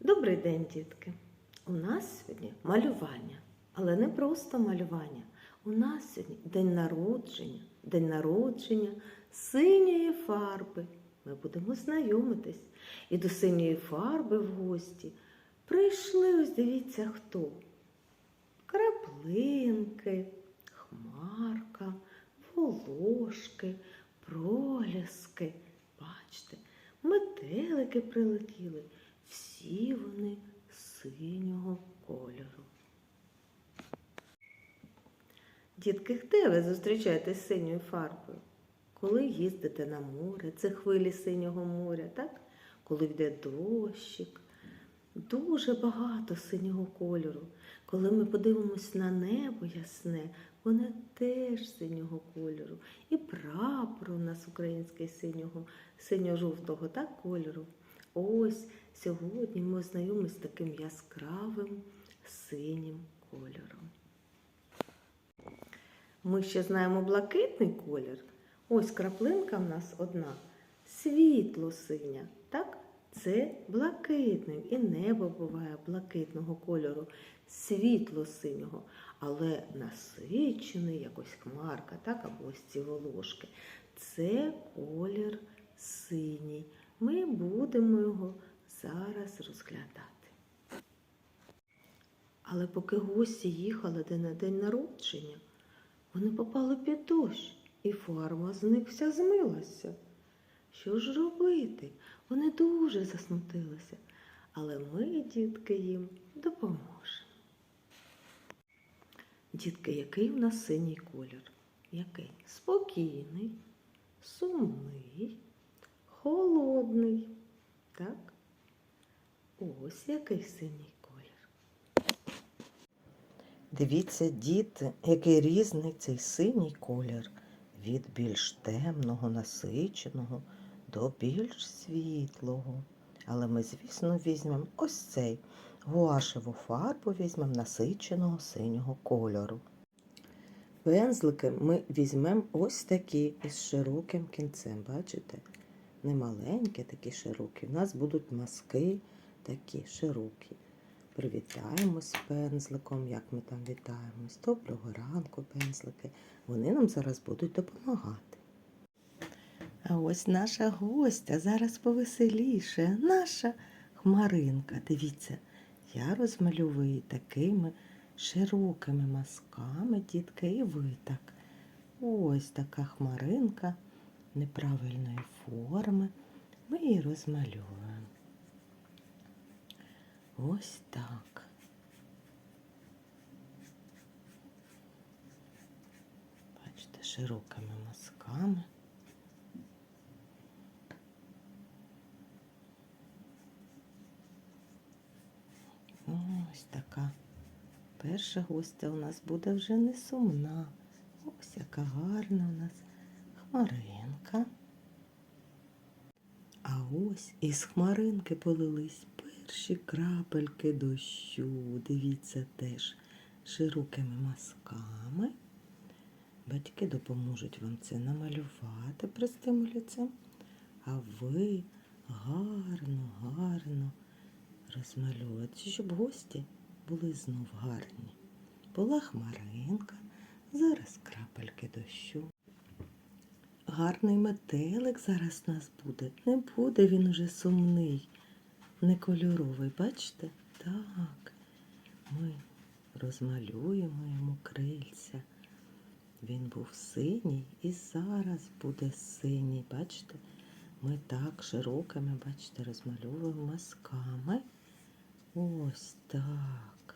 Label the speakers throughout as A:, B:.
A: Добрий день, дітки! У нас сьогодні малювання, але не просто малювання. У нас сьогодні день народження, день народження синьої фарби. Ми будемо знайомитись. І до синьої фарби в гості прийшли, ось дивіться хто. Краплинки, хмарка, волошки, проліски. Бачите, метелики прилетіли. Всі вони синього кольору. Дітки, де ви зустрічаєтесь з синьою фарбою? Коли їздите на море, це хвилі синього моря, так? Коли йде дощик, дуже багато синього кольору. Коли ми подивимось на небо ясне, воно теж синього кольору. І прапор у нас український синього, синьо-жовтого так, кольору. Ось сьогодні ми ознайомимося з таким яскравим синім кольором. Ми ще знаємо блакитний колір. Ось краплинка в нас одна світло синя. Так? Це блакитний. І небо буває блакитного кольору, світло синього, але насичений якось хмарка, так, або ось ці волошки. Це колір синій. Ми будемо його зараз розглядати. Але поки гості їхали де на день народження, вони попали під дощ, і фарба з них вся змилася. Що ж робити? Вони дуже засмутилися, але ми, дітки, їм допоможемо. Дітки, який в нас синій колір? Який? Спокійний, сумний, холодний. Так? Ось який синій колір.
B: Дивіться, діти, який різний цей синій колір від більш темного, насиченого до більш світлого. Але ми, звісно, візьмемо ось цей гуашеву фарбу візьмемо насиченого синього кольору. Пензлики ми візьмемо ось такі із широким кінцем. Бачите? Не маленькі, такі широкі. У нас будуть маски такі широкі. Привітаємось пензликом, як ми там вітаємось. Доброго ранку, пензлики. Вони нам зараз будуть допомагати. А ось наша гостя зараз повеселіше, наша хмаринка. Дивіться, я розмальовую такими широкими мазками, дітки, і ви так. Ось така хмаринка неправильної форми. Ми її розмальовуємо. Ось так. Бачите, широкими мазками. Ось така. Перша гостя у нас буде вже не сумна. Ось яка гарна у нас хмаринка. А ось із хмаринки полились перші крапельки дощу. Дивіться теж широкими мазками. Батьки допоможуть вам це намалювати простим олівцем. А ви гарно, гарно розмальовувати, щоб гості були знов гарні. Була хмаринка, зараз крапельки дощу. Гарний метелик зараз у нас буде. Не буде він уже сумний, не кольоровий. Бачите? Так. Ми розмалюємо йому крильця. Він був синій і зараз буде синій. Бачите? Ми так широкими, бачите, розмальовуємо мазками. Ось так.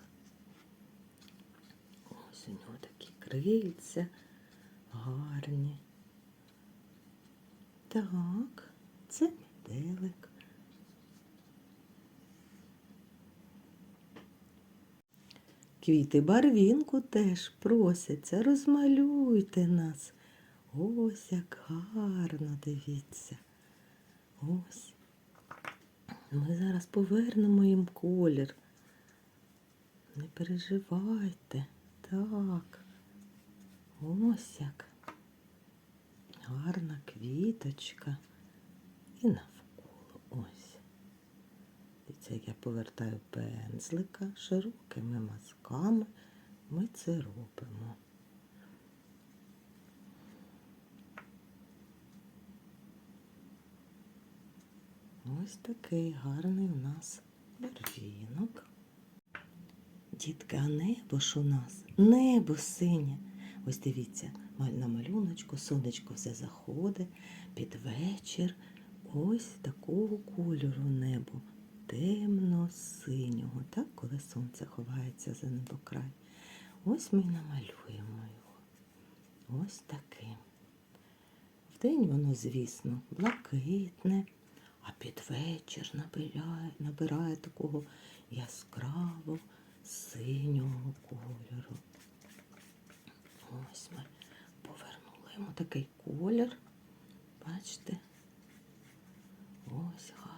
B: Ось у нього такі крильця гарні. Так, це метелик. Квіти барвінку теж просяться, розмалюйте нас. Ось як гарно дивіться. Ось. Ми зараз повернемо їм колір. Не переживайте. Так. Ось як. Гарна квіточка. І навколо ось. Дивіться, як я повертаю пензлика широкими мазками. Ми це робимо. Ось такий гарний у нас барвінок. Дітки, а небо ж у нас? Небо синє. Ось дивіться, на малюночку, сонечко все заходить під вечір. Ось такого кольору небо. Темно-синього, так, коли сонце ховається за небокрай. Ось ми намалюємо його. Ось таким. Вдень воно, звісно, блакитне, а під вечір набирає, набирає такого яскраво синього кольору. Ось ми повернули йому такий колір. Бачите? Ось гарно.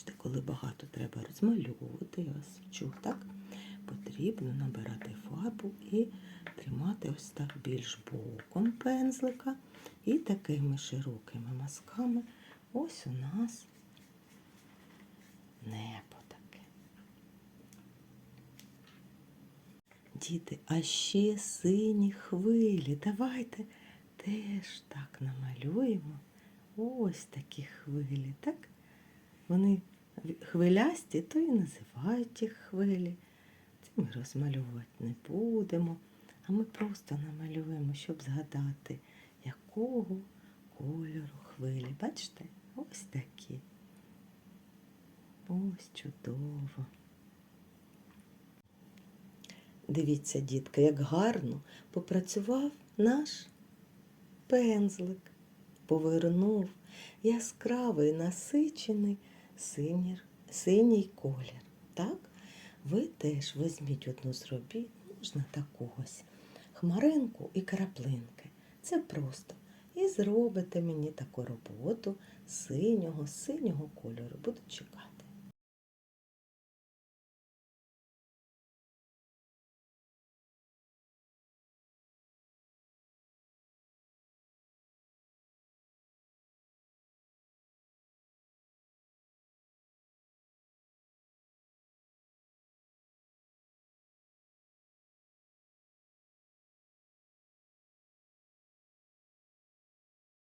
B: Бачите, коли багато треба розмальовувати, я вас вчу, так? Потрібно набирати фарбу і тримати ось так більш боком пензлика. І такими широкими мазками ось у нас небо таке. Діти, а ще сині хвилі. Давайте теж так намалюємо. Ось такі хвилі, так? Вони хвилясті, то і називають їх хвилі. Це ми розмалювати не будемо, а ми просто намалюємо, щоб згадати, якого кольору хвилі. Бачите? Ось такі. Ось чудово. Дивіться, дітка, як гарно попрацював наш пензлик, повернув яскравий насичений синій, синій колір. Так? Ви теж візьміть одну зробіть, можна такогось. хмаринку і краплинки. Це просто. І зробите мені таку роботу синього, синього кольору. Буду чекати.